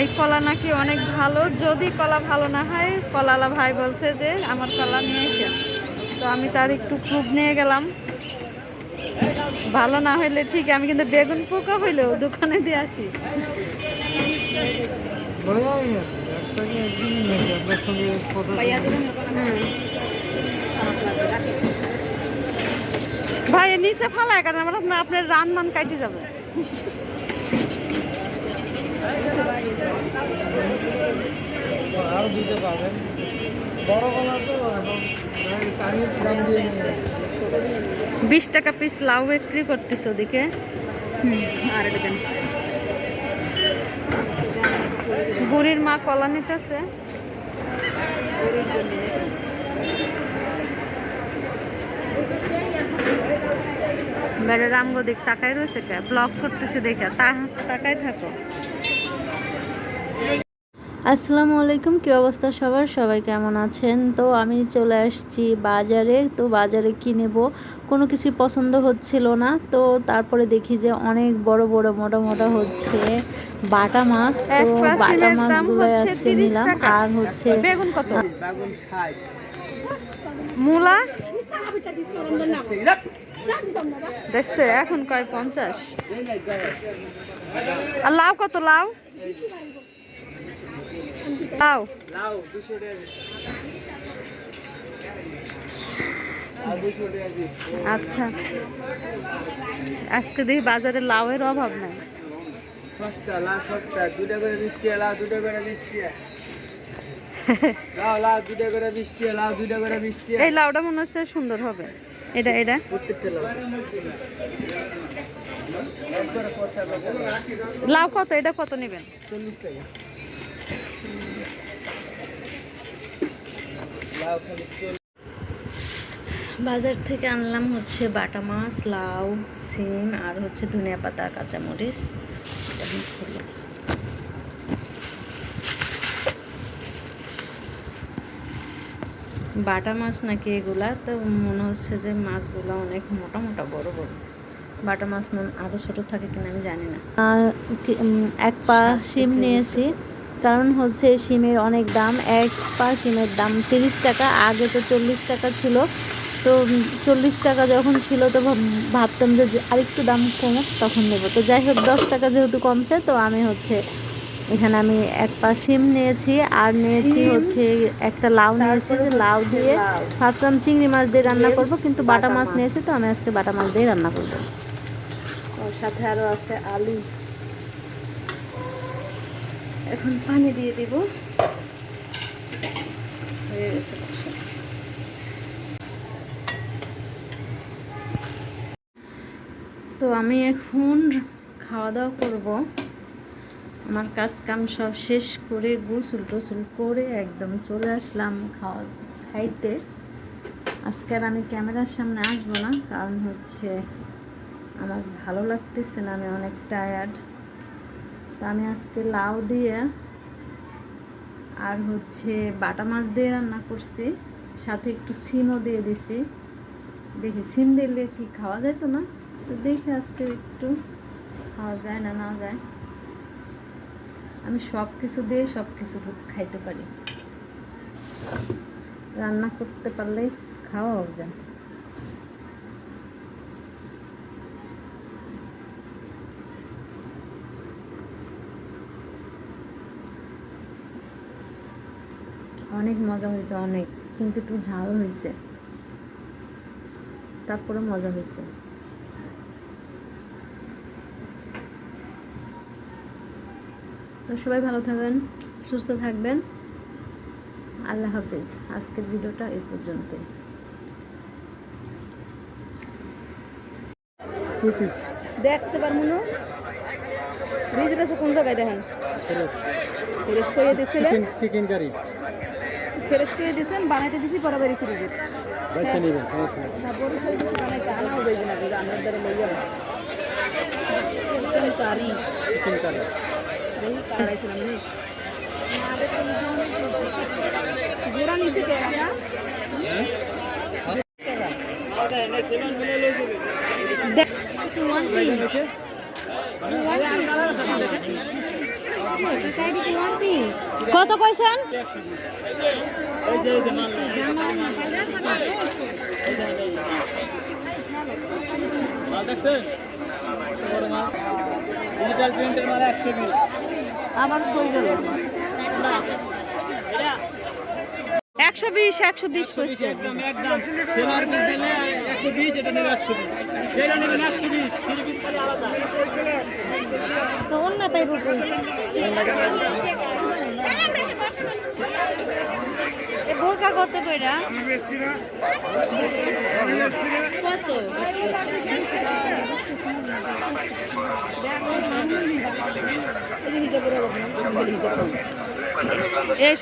এই কলা নাকি অনেক ভালো। যদি কলা ভালো না হয় কলালা ভাই বলছে যে আমার কলা নিয়ে এসে। তো আমি তার একটু খুব নিয়ে গেলাম। ভালো না হইলে ঠিক আমি কিন্তু বেগুন পোকা হইলেও দোকানে দিয়ে আসি। ভাই নিচে ফালায় কারণ আমার আপনার আপনার রান মান কাটি যাবে। দিতে পারবেন। বড় কলা তো বিশ টাকা পিস লাউ বিক্রি করতেছে ওদিকে। আর বুড়ির মা কলা নিতেছে। বেড়ে রামগো দিক তাকাই রয়েছে কে? করতেছে দেখে। তাকাই থাকো। আসসালামু আলাইকুম কি অবস্থা সবার? সবাই কেমন আছেন? তো আমি চলে আসছি বাজারে। তো বাজারে কি নেব? কোনো কিছুই পছন্দ হচ্ছিল না। তো তারপরে দেখি যে অনেক বড় বড় মোটা মোটা হচ্ছে বাটা মাছ। তো বাটা মাছগুলো আজকে নিলাম। আর হচ্ছে বেগুন কত? বাগুন ষাট। মূলা? দেখছে এখন কয় পঞ্চাশ। আর লাউ কত লাউ? লাউ। লাউ দুশো টাকা। আচ্ছা। আজকে দেখি বাজারে লাউয়ের অভাব নাই। সস্তা লাউ সস্তা দুটা করে বিশ টাকা লাউ দুটা করে বিশ টাকা লাউ লাউ দুটা করে বিশ টাকা লাউ দুটা করে বিশ টাকা এই লাউটা মনে হচ্ছে সুন্দর হবে। এটা এটা। প্রত্যেকটা লাউ? লাউ কত? এটা কত নেবেন? চল্লিশ টাকা। বাজার থেকে আনলাম হচ্ছে বাটা মাছ লাউ সিম আর হচ্ছে ধনিয়া পাতা কাঁচামরিচ। বাটা মাছ নাকি এগুলা? তো মনে হচ্ছে যে মাছগুলো অনেক মোটা মোটা বড় বড়। বাটা মাছ মনে আরও ছোটো থাকে কিনা আমি জানি না। এক পা শিম নিয়েছি। কারণ হচ্ছে সিমের অনেক দাম এক পা সিমের দাম। তিরিশ টাকা আগে তো চল্লিশ টাকা ছিল। তো চল্লিশ টাকা যখন ছিল তো ভাব- ভাবতাম যে আরেকটু দাম কমুক তখন নেব। তো যাই হোক দশ টাকা যেহেতু কমছে তো আমি হচ্ছে এখানে আমি এক পা সিম নিয়েছি। আর নিয়েছি হচ্ছে একটা লাউ নিয়েছি। যে লাউ দিয়ে ভাবছিলাম চিংড়ি মাছ দিয়ে রান্না করব কিন্তু বাটা মাছ নিয়েছি তো আমি আজকে বাটা মাছ দিয়ে রান্না করব। সাথে আরও আছে আলু। এখন পানি দিয়ে দিব। হয়ে গেছে। তো আমি এখন খাওয়া দাওয়া করব। আমার কাজ কাম সব শেষ করে গোসল টোসল করে একদম চলে আসলাম খাওয়া, খাইতে। আজকে আমি ক্যামেরার সামনে আসব না, কারণ হচ্ছে আমার ভালো লাগতেছে না, আমি অনেক টায়ার্ড তো আমি আজকে লাউ দিয়ে আর হচ্ছে বাটা মাছ দিয়ে রান্না করছি। সাথে একটু সিমও দিয়ে দিছি। দেখি সিম দিলে কি খাওয়া যায় তো না? তো দেখি আজকে একটু খাওয়া যায় না না যায়। আমি সব কিছু দিয়ে সব কিছু খাইতে পারি। রান্না করতে পারলে খাওয়াও যায়। অনেক মজা হয়েছে অনেক। কিন্তু একটু ঝাল হয়েছে। তারপরে মজা হয়েছে। তো সবাই ভালো থাকবেন সুস্থ থাকবেন। আল্লাহ হাফিজ। আজকের ভিডিওটা এই পর্যন্ত। দেখতে পারব না আছে কোন জায়গায় দেখেন? Chicken curry. ফ্রেশ করে দিয়েছেন বানাইতে দিছি বরাবরই ফ্রিজে বেছে নেবেন সমস্যা নেই। তারপরে বানাইতে আনাও যাইবে না রান্নার দ্বারা লইয়া চিকেন কারি। Chicken curry. দেখি কারাইছিলাম নি। জোড়া নিতে কে না দেখ কত কইছেন এই প্রিন্টের মাল একশো বিশ একশো বিশ কইছে। একদম একদম। একশো বিশ একশো বিশ। পাইব বোরকা কত কইরা? কত? এই